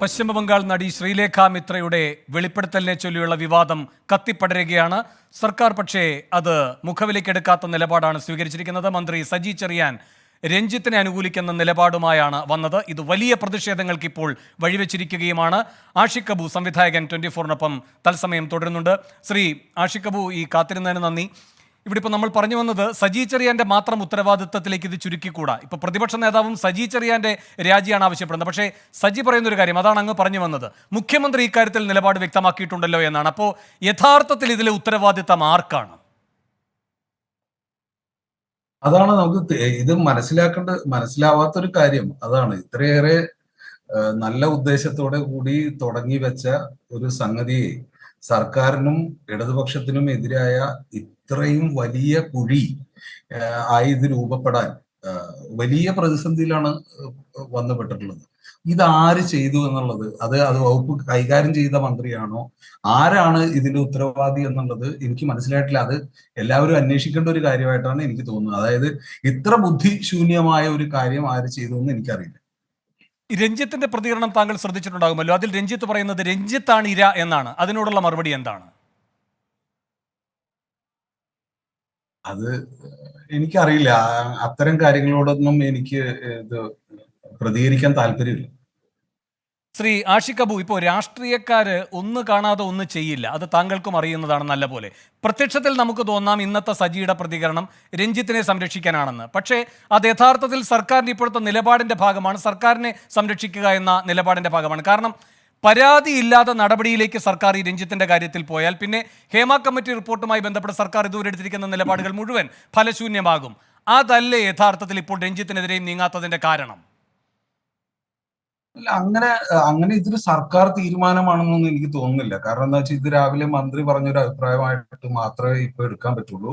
പശ്ചിമബംഗാൾ നടി ശ്രീലേഖ മിത്രയുടെ വെളിപ്പെടുത്തലിനെ ചൊല്ലിയുള്ള വിവാദം കത്തിപ്പടരുകയാണ്. സർക്കാർ പക്ഷേ അത് മുഖവിലേക്കെടുക്കാത്ത നിലപാടാണ് സ്വീകരിച്ചിരിക്കുന്നത്. മന്ത്രി സജി ചെറിയാൻ രഞ്ജിത്തിനെ അനുകൂലിക്കുന്ന നിലപാടുമായാണ് വന്നത്. ഇത് വലിയ പ്രതിഷേധങ്ങൾക്ക് ഇപ്പോൾ വഴിവെച്ചിരിക്കുകയുമാണ്. ആഷിഖ് കബു സംവിധായകൻ ട്വന്റി ഫോറിനൊപ്പം തത്സമയം തുടരുന്നുണ്ട്. ശ്രീ ആഷിഖ് കബു ഈ കാത്തിരുന്നതിന് നന്ദി. ഇവിടെ ഇപ്പോൾ നമ്മൾ പറഞ്ഞു വന്നത് സജി ചെറിയാന്റെ മാത്രം ഉത്തരവാദിത്തത്തിലേക്ക് ഇത് ചുരുക്കിക്കൂടാ. ഇപ്പോൾ പ്രതിപക്ഷ നേതാവും സജി ചെറിയാന്റെ രാജിയാണ് ആവശ്യപ്പെടുന്നത്. പക്ഷേ സജി പറയുന്ന ഒരു കാര്യം അതാണ് അങ്ങ് പറഞ്ഞു വന്നത്. മുഖ്യമന്ത്രി ഇക്കാര്യത്തിൽ നിലപാട് വ്യക്തമാക്കിയിട്ടുണ്ടല്ലോ എന്നാണ്. അപ്പോൾ യഥാർത്ഥത്തിൽ ഇതിലെ ഉത്തരവാദിത്തം ആർക്കാണ്? അതാണ് നമുക്ക് ഇത് മനസ്സിലാക്കേണ്ട മനസ്സിലാവാത്തൊരു കാര്യം. അതാണ് ഇത്രയേറെ നല്ല ഉദ്ദേശത്തോടെ കൂടി തുടങ്ങി വെച്ച ഒരു സംഗതിയെ സർക്കാരിനും ഇടതുപക്ഷത്തിനും എതിരായ ഇത്രയും വലിയ കുഴി ആയി ഇത് രൂപപ്പെടാൻ വലിയ പ്രതിസന്ധിയിലാണ് വന്നുപെട്ടിട്ടുള്ളത്. ഇത് ആര് ചെയ്തു എന്നുള്ളത് അത് അത് വകുപ്പ് കൈകാര്യം ചെയ്ത മന്ത്രിയാണോ ആരാണ് ഇതിന്റെ ഉത്തരവാദി എന്നുള്ളത് എനിക്ക് മനസ്സിലായിട്ടില്ല. അത് എല്ലാവരും അന്വേഷിക്കേണ്ട ഒരു കാര്യമായിട്ടാണ് എനിക്ക് തോന്നുന്നത്. അതായത് ഇത്ര ബുദ്ധിശൂന്യമായ ഒരു കാര്യം ആര് ചെയ്തു എന്ന് എനിക്കറിയില്ല. രഞ്ജിത്തിന്റെ പ്രതികരണം താങ്കൾ ശ്രദ്ധിച്ചിട്ടുണ്ടാകുമല്ലോ. അതിൽ രഞ്ജിത്ത് പറയുന്നത് രഞ്ജിത്താണ് ഇര എന്നാണ്. അതിനോടുള്ള മറുപടി എന്താണ്? അത് എനിക്കറിയില്ല. അത്തരം കാര്യങ്ങളോടൊന്നും എനിക്ക് ഇത് പ്രതികരിക്കാൻ താല്പര്യമില്ല. ശ്രീ ആഷിഖ് അബു ഇപ്പോൾ രാഷ്ട്രീയക്കാര് ഒന്ന് കാണാതെ ഒന്ന് ചെയ്യില്ല. അത് താങ്കൾക്കും അറിയുന്നതാണ് നല്ല പോലെ. പ്രത്യക്ഷത്തിൽ നമുക്ക് തോന്നാം ഇന്നത്തെ സജിയുടെ പ്രതികരണം രഞ്ജിത്തിനെ സംരക്ഷിക്കാനാണെന്ന്. പക്ഷേ അത് യഥാർത്ഥത്തിൽ സർക്കാരിന്റെ ഇപ്പോഴത്തെ നിലപാടിന്റെ ഭാഗമാണ്. സർക്കാരിനെ സംരക്ഷിക്കുക എന്ന നിലപാടിന്റെ ഭാഗമാണ്. കാരണം പരാതിയില്ലാത്ത നടപടിയിലേക്ക് സർക്കാർ ഈ രഞ്ജിത്തിന്റെ കാര്യത്തിൽ പോയാൽ പിന്നെ ഹേമ കമ്മിറ്റി റിപ്പോർട്ടുമായി ബന്ധപ്പെട്ട് സർക്കാർ ഇതുവരെ എടുത്തിരിക്കുന്ന നിലപാടുകൾ മുഴുവൻ ഫലശൂന്യമാകും. അതല്ലേ യഥാർത്ഥത്തിൽ ഇപ്പോൾ രഞ്ജിത്തിനെതിരെയും നീങ്ങാത്തതിന്റെ കാരണം? അല്ല അങ്ങനെ അങ്ങനെ ഇതൊരു സർക്കാർ തീരുമാനമാണെന്നൊന്നും എനിക്ക് തോന്നുന്നില്ല. കാരണം എന്താ വെച്ചാൽ ഇത് രാവിലെ മന്ത്രി പറഞ്ഞൊരു അഭിപ്രായമായിട്ട് മാത്രമേ ഇപ്പൊ എടുക്കാൻ പറ്റുള്ളൂ.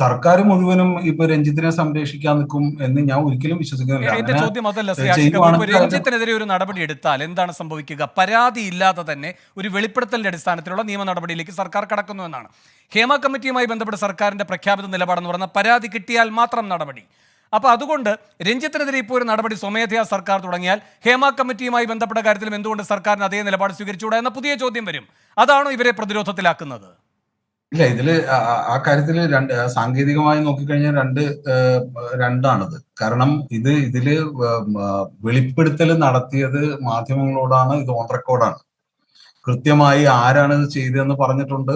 സർക്കാർ മുഴുവനും ഇപ്പൊ രഞ്ജിത്തിനെ സംരക്ഷിക്കാൻ നിൽക്കും എന്ന് ഞാൻ ഒരിക്കലും വിശ്വസിക്കുന്നില്ല. എന്റെ ചോദ്യം അതല്ല രഞ്ജിത്തിനെതിരെ ഒരു നടപടി എടുത്താൽ എന്താണ് സംഭവിക്കുക? പരാതി ഇല്ലാതെ തന്നെ ഒരു വെളിപ്പെടുത്തലിന്റെ അടിസ്ഥാനത്തിലുള്ള നിയമ നടപടിയിലേക്ക് സർക്കാർ കടക്കുന്നു എന്നാണ്. ഹേമ കമ്മിറ്റിയുമായി ബന്ധപ്പെട്ട് സർക്കാരിന്റെ പ്രഖ്യാപിത നിലപാടെന്ന് പറഞ്ഞാൽ പരാതി കിട്ടിയാൽ മാത്രം നടപടി. അപ്പൊ അതുകൊണ്ട് രഞ്ജിത്തിനെതിരെ ഇപ്പോൾ ഒരു നടപടി സ്വമേധയാ സർക്കാർ തുടങ്ങിയാൽ ഹേമ കമ്മിറ്റിയുമായി ബന്ധപ്പെട്ട കാര്യത്തിലും എന്തുകൊണ്ട് സർക്കാരിന് അതേ നിലപാട് സ്വീകരിച്ചുകൂടാ എന്ന പുതിയ ചോദ്യം വരും. അതാണോ ഇവരെ പ്രതിരോധത്തിലാക്കുന്നത്? ഇല്ല ഇതിൽ ആ- ആ രണ്ട് സാങ്കേതികമായി നോക്കിക്കഴിഞ്ഞാൽ രണ്ട് രണ്ടാണത്. കാരണം ഇത് ഇതിൽ വെളിപ്പെടുത്തൽ നടത്തിയത് മാധ്യമങ്ങളോടാണ് ഇത് ഓൺ റെക്കോർഡാണ്. കൃത്യമായി ആരാണ് ഇത് ചെയ്തതെന്ന് പറഞ്ഞിട്ടുണ്ട്.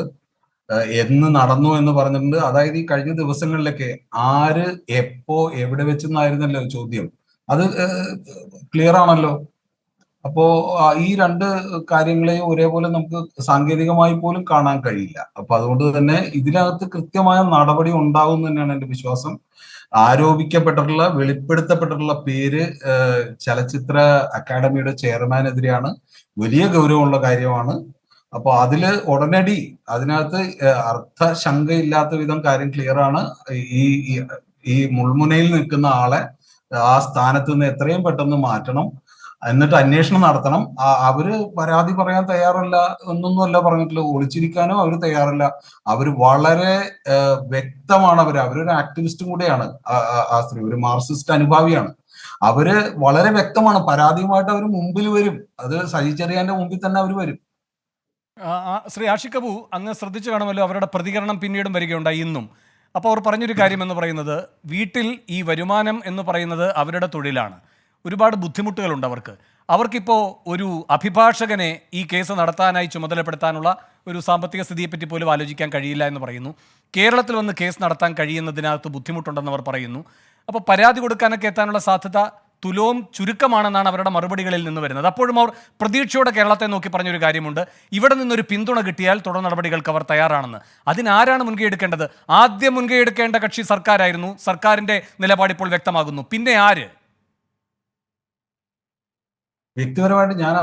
എന്ന് നടന്നു എന്ന് പറഞ്ഞിട്ടുണ്ട്. അതായത് ഈ കഴിഞ്ഞ ദിവസങ്ങളിലൊക്കെ ആര് എപ്പോ എവിടെ വെച്ചെന്നായിരുന്നല്ലോ ചോദ്യം. അത് ക്ലിയർ ആണല്ലോ. അപ്പോ ഈ രണ്ട് കാര്യങ്ങളെയും ഒരേപോലെ നമുക്ക് സാങ്കേതികമായി പോലും കാണാൻ കഴിയില്ല. അപ്പൊ അതുകൊണ്ട് തന്നെ ഇതിനകത്ത് കൃത്യമായ നടപടി ഉണ്ടാകും തന്നെയാണ് എന്റെ വിശ്വാസം. ആരോപിക്കപ്പെട്ടിട്ടുള്ള വെളിപ്പെടുത്തപ്പെട്ടിട്ടുള്ള പേര് ചലച്ചിത്ര അക്കാദമിയുടെ ചെയർമാനെതിരെയാണ് വലിയ ഗൗരവമുള്ള കാര്യമാണ്. അപ്പൊ അതിൽ ഉടനടി അതിനകത്ത് അർത്ഥശങ്കയില്ലാത്ത വിധം കാര്യം ക്ലിയർ ആണ്. ഈ ഈ- മുൾമുനയിൽ നിൽക്കുന്ന ആളെ ആ സ്ഥാനത്ത് നിന്ന് എത്രയും പെട്ടെന്ന് മാറ്റണം. എന്നിട്ട് അന്വേഷണം നടത്തണം. അവർ പരാതി പറയാൻ തയ്യാറല്ല എന്നൊന്നുമല്ല പറഞ്ഞിട്ടില്ല ഒളിച്ചിരിക്കാനും അവർ തയ്യാറല്ല. അവർ വളരെ വ്യക്തമാണ് അവർ അവരൊരു ആക്ടിവിസ്റ്റും കൂടെയാണ്. ആ- സ്ത്രീ. ഒരു മാർക്സിസ്റ്റ് അനുഭാവിയാണ്. അവർ വളരെ വ്യക്തമാണ്. പരാതിയുമായിട്ട് അവർ മുമ്പിൽ വരും. അത് സഹിച്ചറിയാന്റെ മുമ്പിൽ തന്നെ അവർ വരും. ശ്രീ ആഷിഖ് അബു അങ്ങ് ശ്രദ്ധിച്ചു കാണുമല്ലോ അവരുടെ പ്രതികരണം പിന്നീടും വരികയുണ്ടായി ഇന്നും. അപ്പോൾ അവർ പറഞ്ഞൊരു കാര്യം എന്ന് പറയുന്നത് വീട്ടിൽ ഈ വരുമാനം എന്ന് പറയുന്നത് അവരുടെ തൊഴിലാണ്. ഒരുപാട് ബുദ്ധിമുട്ടുകളുണ്ട് അവർക്ക്. അവർക്കിപ്പോൾ ഒരു അഭിഭാഷകനെ ഈ കേസ് നടത്താനായി ചുമതലപ്പെടുത്താനുള്ള ഒരു സാമ്പത്തിക സ്ഥിതിയെപ്പറ്റി പോലും ആലോചിക്കാൻ കഴിയില്ല എന്ന് പറയുന്നു. കേരളത്തിൽ വന്ന് കേസ് നടത്താൻ കഴിയുന്നതിനകത്ത് ബുദ്ധിമുട്ടുണ്ടെന്ന് അവർ പറയുന്നു. അപ്പോൾ പരാതി കൊടുക്കാനൊക്കെ എത്താനുള്ള സാധ്യത തുലോം ചുരുക്കമാണെന്നാണ് അവരുടെ മറുപടികളിൽ നിന്ന് വരുന്നത്. അപ്പോഴും അവർ പ്രതീക്ഷയോടെ കേരളത്തെ നോക്കി പറഞ്ഞൊരു കാര്യമുണ്ട്. ഇവിടെ നിന്നൊരു പിന്തുണ കിട്ടിയാൽ തുടർ നടപടികൾക്ക് അവർ തയ്യാറാണെന്ന്. അതിനാരാണ് മുൻകൈ എടുക്കേണ്ടത്? ആദ്യം മുൻകൈ എടുക്കേണ്ട കക്ഷി സർക്കാരായിരുന്നു. സർക്കാരിന്റെ നിലപാട് ഇപ്പോൾ വ്യക്തമാകുന്നു. പിന്നെ ആര്? വ്യക്തിപരമായിട്ട് ഞാൻ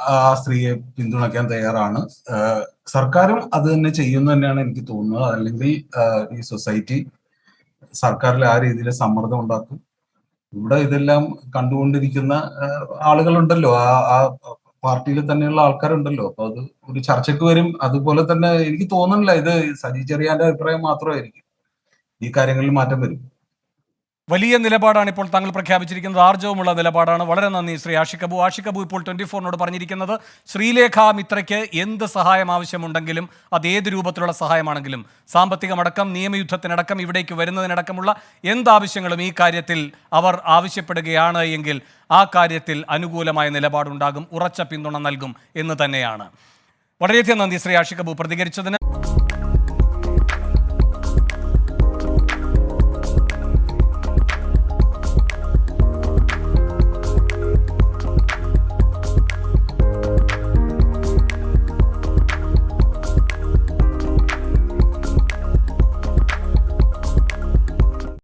ആ- സ്ത്രീയെ പിന്തുണയ്ക്കാൻ തയ്യാറാണ്. സർക്കാരും അത് തന്നെ ചെയ്യുന്നു തന്നെയാണ് എനിക്ക് തോന്നുന്നത്. അല്ലെങ്കിൽ ഈ സൊസൈറ്റി സർക്കാരിൽ ആ രീതിയിൽ സമ്മർദ്ദം ഉണ്ടാക്കും. ഇവിടെ ഇതെല്ലാം കണ്ടുകൊണ്ടിരിക്കുന്ന ആളുകളുണ്ടല്ലോ. ആ ആ പാർട്ടിയിൽ തന്നെയുള്ള ആൾക്കാരുണ്ടല്ലോ. അപ്പൊ അത് ഒരു ചർച്ചയ്ക്ക് വരും. അതുപോലെ തന്നെ എനിക്ക് തോന്നുന്നില്ല ഇത് സജി ചെറിയാന്റെ അഭിപ്രായം മാത്രമായിരിക്കും. ഈ കാര്യങ്ങളിൽ മാറ്റം വരും. വലിയ നിലപാടാണ് ഇപ്പോൾ താങ്കൾ പ്രഖ്യാപിച്ചിരിക്കുന്നത്. ആർജവുമുള്ള നിലപാടാണ്. വളരെ നന്ദി ശ്രീ ആഷിക് അബു ആഷിക് അബു ഇപ്പോൾ ട്വന്റി ഫോറിനോട് പറഞ്ഞിരിക്കുന്നത് ശ്രീലേഖ മിത്രയ്ക്ക് എന്ത് സഹായം ആവശ്യമുണ്ടെങ്കിലും അത് ഏത് രൂപത്തിലുള്ള സഹായമാണെങ്കിലും സാമ്പത്തികമടക്കം നിയമയുദ്ധത്തിനടക്കം ഇവിടേക്ക് വരുന്നതിനടക്കമുള്ള എന്താവശ്യങ്ങളും ഈ കാര്യത്തിൽ അവർ ആവശ്യപ്പെടുകയാണ് എങ്കിൽ ആ കാര്യത്തിൽ അനുകൂലമായ നിലപാടുണ്ടാകും ഉറച്ച പിന്തുണ നൽകും എന്ന് തന്നെയാണ്. വളരെയധികം നന്ദി ശ്രീ ആഷിക് അബു പ്രതികരിച്ചതിന്